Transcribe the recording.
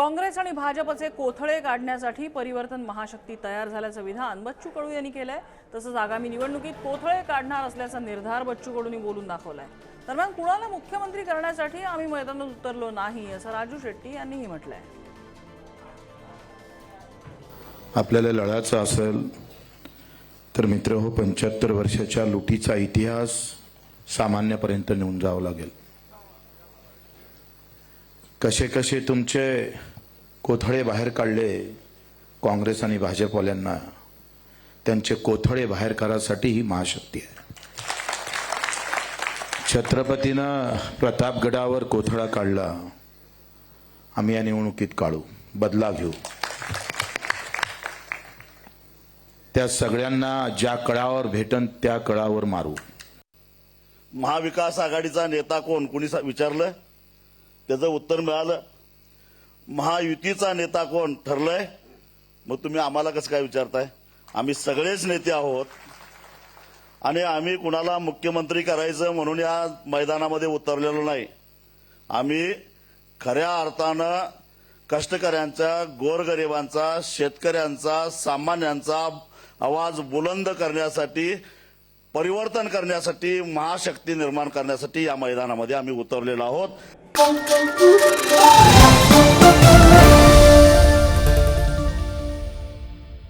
काँग्रेस आणि भाजपचे कोथळे काढण्यासाठी परिवर्तन महाशक्ती तयार झाल्याचं विधान बच्चू कडू यांनी केलंय. तसंच आगामी निवडणुकीत कोथळे काढणार असल्याचा निर्धार बच्चू कडूंनी बोलून दाखवलाय. दरम्यान कुणाला मुख्यमंत्री करण्यासाठी आम्ही मैदानात उतरलो नाही असं राजू शेट्टी यांनीही म्हटलंय. आपल्याला लढायचं असेल तर मित्र हो पंच्याहत्तर वर्षाच्या लुटीचा इतिहास सामान्यापर्यंत नेऊन जावं लागेल. कसे कसे तुमचे कोथळे बाहेर काढले काँग्रेस आणि भाजपवाल्यांना त्यांचे कोथळे बाहेर करायसाठी ही महाशक्ती आहे. छत्रपतीनं प्रतापगडावर कोथळा काढला. आम्ही या निवडणुकीत काढू. बदला घेऊ. त्या सगळ्यांना ज्या कळावर भेटन त्या कळावर मारू. महाविकास आघाडीचा नेता कोण? कुणी विचारलं? त्याचं उत्तर मिळालं. महायुतीचा नेता कोण ठरलंय? मग तुम्ही आम्हाला कसं काय विचारताय? आम्ही सगळेच नेते आहोत. आणि आम्ही कुणाला मुख्यमंत्री करायचं म्हणून या मैदानामध्ये उतरलेलो नाही. आम्ही खऱ्या अर्थानं कष्टकऱ्यांचा गोरगरिबांचा शेतकऱ्यांचा सामान्यांचा आवाज बुलंद करण्यासाठी परिवर्तन करण्यासाठी महाशक्ती निर्माण करण्यासाठी या मैदानामध्ये आम्ही उतरलेलो आहोत. Boom, boom.